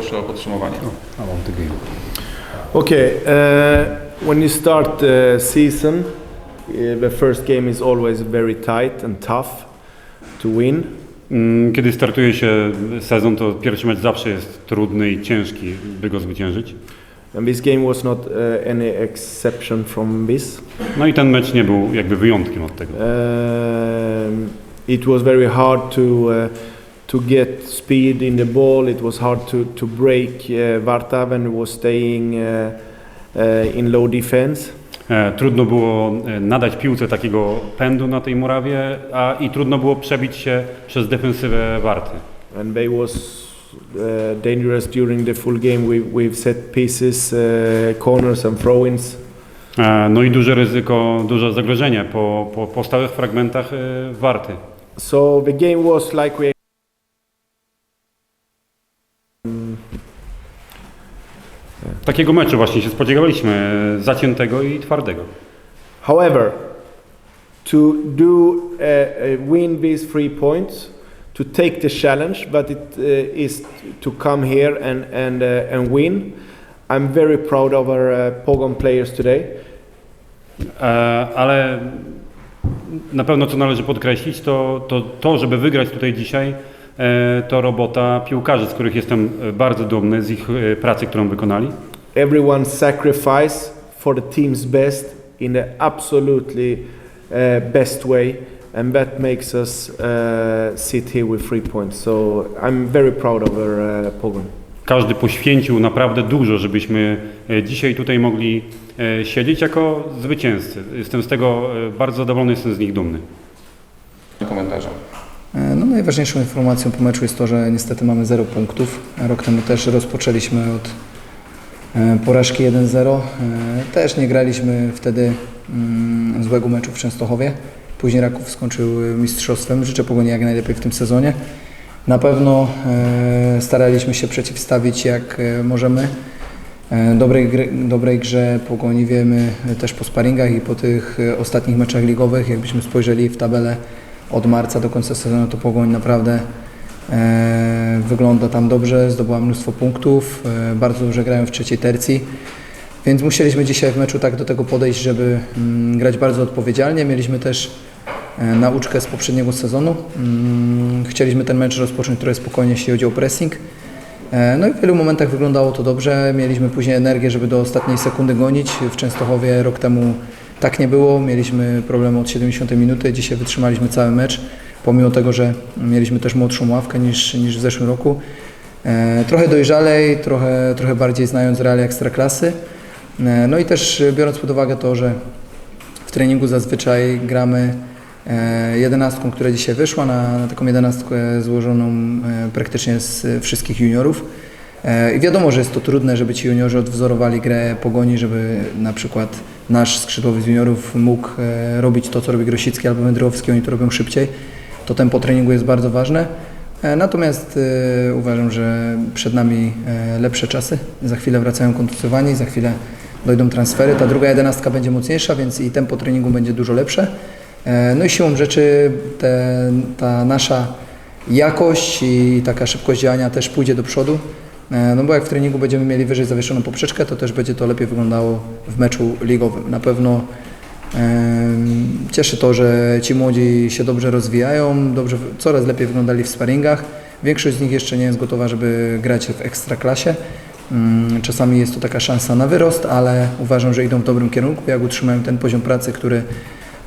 proszę o podsumowanie. I want the game. Okay, uh, when you start the season, uh, the first game is always very tight and tough to win. Mm, Kiedy startuje się sezon, to pierwszy mecz zawsze jest trudny i ciężki, by go zwyciężyć. And this game was not uh, any exception from this. No i ten mecz nie był jakby wyjątkiem od tego. Um, it was very hard to uh, to get speed in the ball. It was hard to to break uh, Varta when it was staying uh, uh, in low defense. E, Trudno było e, nadać piłce takiego pędu na tej murawie, a i trudno było przebić się przez defensywę Warty. and they was uh, dangerous during the full game with, with set pieces, uh, corners and throw-ins. No i duże ryzyko, duże zagrożenie po, po, po stałych fragmentach Warty. So the game was like we. Takiego meczu właśnie się spodziewaliśmy, e, zaciętego i twardego. However, to do uh, win these three points, to take the challenge, but it uh, is to come here and and uh, and win. I'm very proud of our uh, Pogon players today. Ale na pewno co należy podkreślić, to to, to żeby wygrać tutaj dzisiaj, to robota piłkarzy, z których jestem e, bardzo dumny, z ich e, pracy, którą wykonali. everyone sacrifice for the team's best in the absolutely uh, best way and that makes us uh, sit here with three points so i'm very proud of our uh, Pogon. Każdy poświęcił naprawdę dużo, żebyśmy e, dzisiaj tutaj mogli e, siedzieć jako zwycięzcy. Jestem z tego e, bardzo zadowolony, jestem z nich dumny. Komentarze. E, No, najważniejszą informacją po meczu jest to, że niestety mamy 0 punktów. Rok temu też rozpoczęliśmy od e, porażki 1-0. E, Też nie graliśmy wtedy mm, złego meczu w Częstochowie. Później Raków skończył mistrzostwem. Życzę Pogoni jak najlepiej w tym sezonie. Na pewno staraliśmy się przeciwstawić jak możemy dobrej, gry, dobrej grze Pogoni. Wiemy też po sparingach i po tych ostatnich meczach ligowych, jakbyśmy spojrzeli w tabelę od marca do końca sezonu, to Pogoń naprawdę e, wygląda tam dobrze, zdobyła mnóstwo punktów, e, bardzo dobrze grają w trzeciej tercji. Więc musieliśmy dzisiaj w meczu tak do tego podejść, żeby mm, grać bardzo odpowiedzialnie. Mieliśmy też e, nauczkę z poprzedniego sezonu. Mm, chcieliśmy ten mecz rozpocząć trochę spokojnie, jeśli chodzi o pressing. E, No i w wielu momentach wyglądało to dobrze. Mieliśmy później energię, żeby do ostatniej sekundy gonić. W Częstochowie rok temu tak nie było. Mieliśmy problemy od 70 minuty. Dzisiaj wytrzymaliśmy cały mecz, pomimo tego, że mieliśmy też młodszą ławkę niż, niż w zeszłym roku. E, Trochę dojrzalej, trochę, trochę bardziej znając realia ekstraklasy. E, No i też e, biorąc pod uwagę to, że w treningu zazwyczaj gramy e, jedenastką, która dzisiaj wyszła, na, na taką jedenastkę złożoną e, praktycznie z wszystkich juniorów. I wiadomo, że jest to trudne, żeby ci juniorzy odwzorowali grę Pogoni, żeby na przykład nasz skrzydłowy z juniorów mógł e, robić to, co robi Grosicki albo Wędrowski, oni to robią szybciej. To tempo treningu jest bardzo ważne. E, Natomiast e, uważam, że przed nami lepsze czasy. Za chwilę wracają kontuzjowani, za chwilę dojdą transfery. Ta druga jedenastka będzie mocniejsza, więc i tempo treningu będzie dużo lepsze. No i siłą rzeczy te, ta nasza jakość i taka szybkość działania też pójdzie do przodu. E, No bo jak w treningu będziemy mieli wyżej zawieszoną poprzeczkę, to też będzie to lepiej wyglądało w meczu ligowym. Na pewno em, cieszy to, że ci młodzi się dobrze rozwijają, dobrze, coraz lepiej wyglądali w sparingach. Większość z nich jeszcze nie jest gotowa, żeby grać w ekstraklasie. Mm, Czasami jest to taka szansa na wyrost, ale uważam, że idą w dobrym kierunku. Jak utrzymają ten poziom pracy, który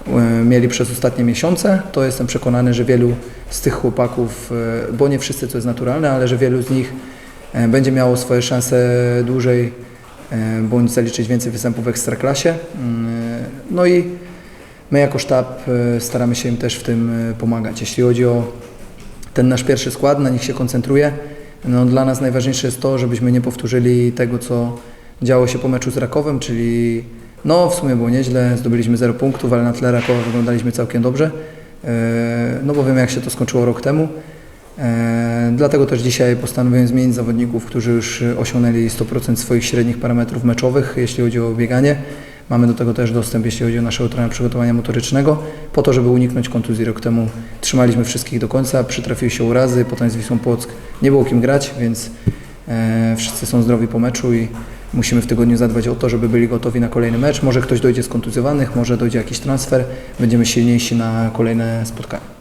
e, mieli przez ostatnie miesiące, to jestem przekonany, że wielu z tych chłopaków, e, bo nie wszyscy, co jest naturalne, ale że wielu z nich e, będzie miało swoje szanse dłużej e, bądź zaliczyć więcej występów w ekstraklasie. Mm, No i my jako sztab e, staramy się im też w tym e, pomagać. Jeśli chodzi o ten nasz pierwszy skład, na nich się koncentruje. No, dla nas najważniejsze jest to, żebyśmy nie powtórzyli tego, co działo się po meczu z Rakowem, czyli no w sumie było nieźle, zdobyliśmy 0 punktów, ale na tle Rakowa wyglądaliśmy całkiem dobrze, e, no bo wiemy jak się to skończyło rok temu. E, Dlatego też dzisiaj postanowiłem zmienić zawodników, którzy już osiągnęli 100% swoich średnich parametrów meczowych, jeśli chodzi o bieganie. Mamy do tego też dostęp, jeśli chodzi o naszego trenera przygotowania motorycznego, po to, żeby uniknąć kontuzji. Rok temu trzymaliśmy wszystkich do końca, przytrafiły się urazy, potem z Wisłą Płock nie było kim grać, więc E, Wszyscy są zdrowi po meczu i musimy w tygodniu zadbać o to, żeby byli gotowi na kolejny mecz. Może ktoś dojdzie z kontuzjowanych, może dojdzie jakiś transfer. Będziemy silniejsi na kolejne spotkania.